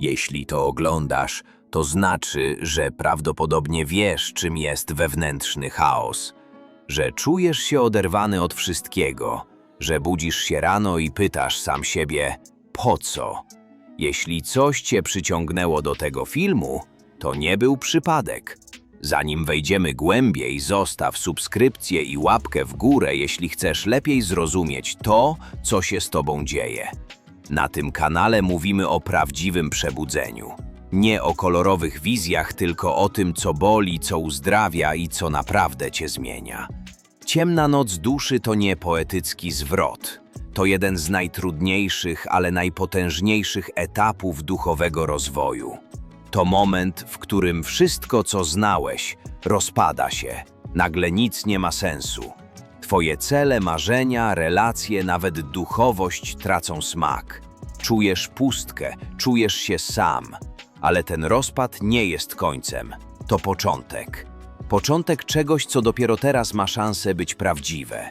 Jeśli to oglądasz, to znaczy, że prawdopodobnie wiesz, czym jest wewnętrzny chaos, że czujesz się oderwany od wszystkiego, że budzisz się rano i pytasz sam siebie, po co? Jeśli coś cię przyciągnęło do tego filmu, to nie był przypadek. Zanim wejdziemy głębiej, zostaw subskrypcję i łapkę w górę, jeśli chcesz lepiej zrozumieć to, co się z tobą dzieje. Na tym kanale mówimy o prawdziwym przebudzeniu. Nie o kolorowych wizjach, tylko o tym, co boli, co uzdrawia i co naprawdę cię zmienia. Ciemna noc duszy to nie poetycki zwrot. To jeden z najtrudniejszych, ale najpotężniejszych etapów duchowego rozwoju. To moment, w którym wszystko, co znałeś, rozpada się. Nagle nic nie ma sensu. Twoje cele, marzenia, relacje, nawet duchowość tracą smak. Czujesz pustkę, czujesz się sam. Ale ten rozpad nie jest końcem. To początek. Początek czegoś, co dopiero teraz ma szansę być prawdziwe.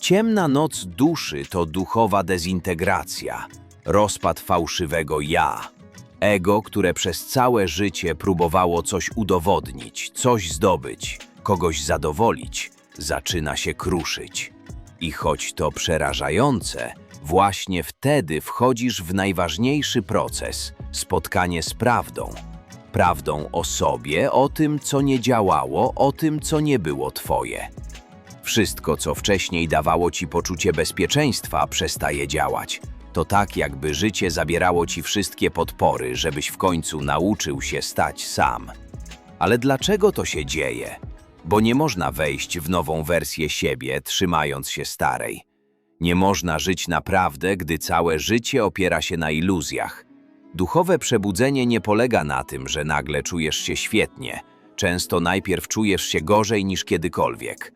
Ciemna noc duszy to duchowa dezintegracja, rozpad fałszywego ja. Ego, które przez całe życie próbowało coś udowodnić, coś zdobyć, kogoś zadowolić, zaczyna się kruszyć. I choć to przerażające, właśnie wtedy wchodzisz w najważniejszy proces spotkanie z prawdą. Prawdą o sobie, o tym, co nie działało, o tym, co nie było twoje. Wszystko, co wcześniej dawało ci poczucie bezpieczeństwa, przestaje działać. To tak, jakby życie zabierało ci wszystkie podpory, żebyś w końcu nauczył się stać sam. Ale dlaczego to się dzieje? Bo nie można wejść w nową wersję siebie, trzymając się starej. Nie można żyć naprawdę, gdy całe życie opiera się na iluzjach. Duchowe przebudzenie nie polega na tym, że nagle czujesz się świetnie. Często najpierw czujesz się gorzej niż kiedykolwiek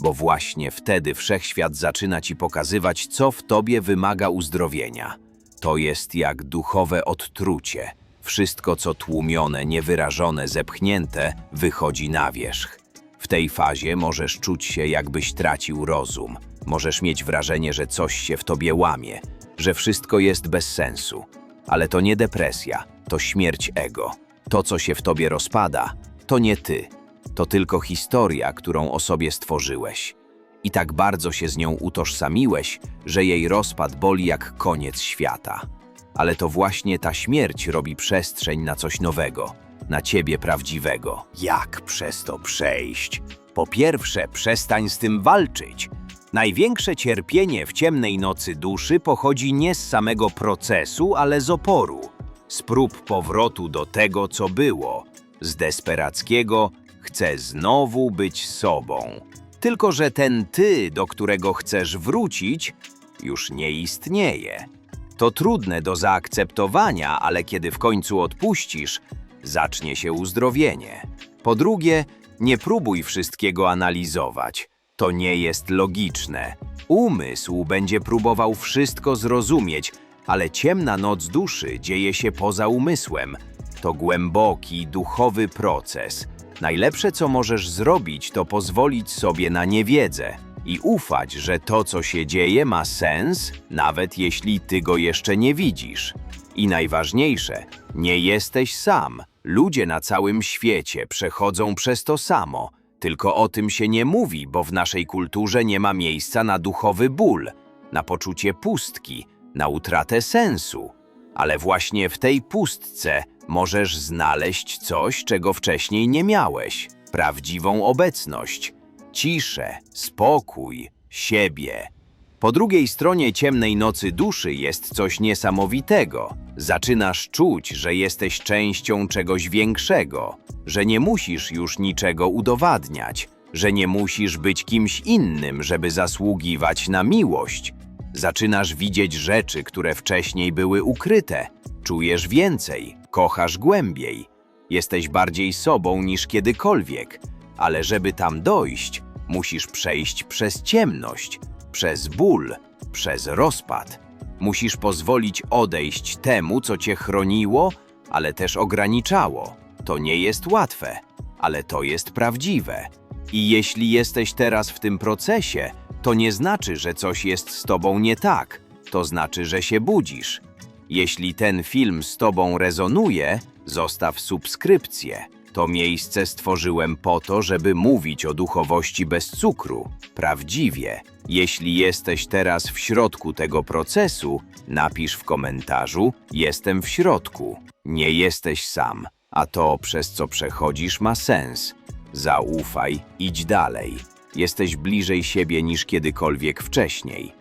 bo właśnie wtedy wszechświat zaczyna ci pokazywać, co w tobie wymaga uzdrowienia. To jest jak duchowe odtrucie. Wszystko, co tłumione, niewyrażone, zepchnięte, wychodzi na wierzch. W tej fazie możesz czuć się, jakbyś tracił rozum. Możesz mieć wrażenie, że coś się w tobie łamie, że wszystko jest bez sensu. Ale to nie depresja, to śmierć ego. To, co się w tobie rozpada, to nie ty, to tylko historia, którą o sobie stworzyłeś. I tak bardzo się z nią utożsamiłeś, że jej rozpad boli jak koniec świata. Ale to właśnie ta śmierć robi przestrzeń na coś nowego, na ciebie prawdziwego. Jak przez to przejść? Po pierwsze, przestań z tym walczyć. Największe cierpienie w ciemnej nocy duszy pochodzi nie z samego procesu, ale z oporu. Z prób powrotu do tego, co było, z desperackiego chce znowu być sobą. Tylko, że ten ty, do którego chcesz wrócić, już nie istnieje. To trudne do zaakceptowania, ale kiedy w końcu odpuścisz, zacznie się uzdrowienie. Po drugie, nie próbuj wszystkiego analizować. To nie jest logiczne. Umysł będzie próbował wszystko zrozumieć, ale ciemna noc duszy dzieje się poza umysłem. To głęboki, duchowy proces – Najlepsze, co możesz zrobić, to pozwolić sobie na niewiedzę i ufać, że to, co się dzieje, ma sens, nawet jeśli ty go jeszcze nie widzisz. I najważniejsze, nie jesteś sam. Ludzie na całym świecie przechodzą przez to samo. Tylko o tym się nie mówi, bo w naszej kulturze nie ma miejsca na duchowy ból, na poczucie pustki, na utratę sensu. Ale właśnie w tej pustce możesz znaleźć coś, czego wcześniej nie miałeś prawdziwą obecność, ciszę, spokój, siebie. Po drugiej stronie ciemnej nocy duszy jest coś niesamowitego. Zaczynasz czuć, że jesteś częścią czegoś większego, że nie musisz już niczego udowadniać, że nie musisz być kimś innym, żeby zasługiwać na miłość. Zaczynasz widzieć rzeczy, które wcześniej były ukryte. Czujesz więcej, kochasz głębiej. Jesteś bardziej sobą niż kiedykolwiek, ale żeby tam dojść, musisz przejść przez ciemność, przez ból, przez rozpad. Musisz pozwolić odejść temu, co cię chroniło, ale też ograniczało. To nie jest łatwe, ale to jest prawdziwe. I jeśli jesteś teraz w tym procesie, to nie znaczy, że coś jest z tobą nie tak. To znaczy, że się budzisz. Jeśli ten film z Tobą rezonuje, zostaw subskrypcję. To miejsce stworzyłem po to, żeby mówić o duchowości bez cukru, prawdziwie. Jeśli jesteś teraz w środku tego procesu, napisz w komentarzu: Jestem w środku. Nie jesteś sam, a to, przez co przechodzisz, ma sens. Zaufaj, idź dalej. Jesteś bliżej siebie niż kiedykolwiek wcześniej.